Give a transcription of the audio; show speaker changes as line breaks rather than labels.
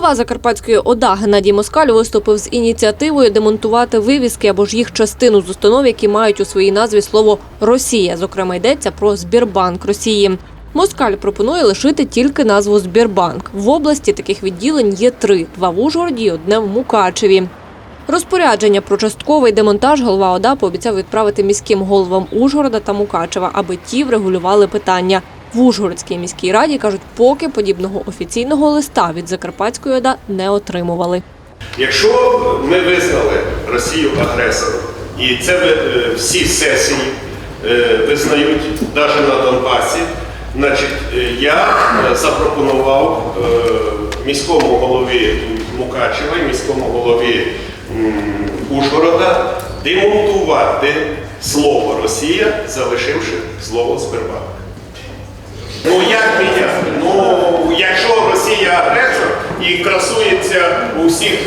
Голова Закарпатської ОДА Геннадій Москаль виступив з ініціативою демонтувати вивіски або ж їх частину з установ, які мають у своїй назві слово Росія. Зокрема, йдеться про Збірбанк Росії. Москаль пропонує лишити тільки назву Збірбанк. В області таких відділень є три: два в Ужгороді одне в Мукачеві. Розпорядження про частковий демонтаж голова ОДА пообіцяв відправити міським головам Ужгорода та Мукачева, аби ті врегулювали питання. В Ужгородській міській раді кажуть, поки подібного офіційного листа від Закарпатської ОДА не отримували.
Якщо ми визнали Росію агресором, і це е, всі сесії е, визнають навіть на Донбасі, значить е, я запропонував міському голові Мукачева і міському голові Ужгорода демонтувати слово Росія, залишивши слово Сбербанк. І красується у всіх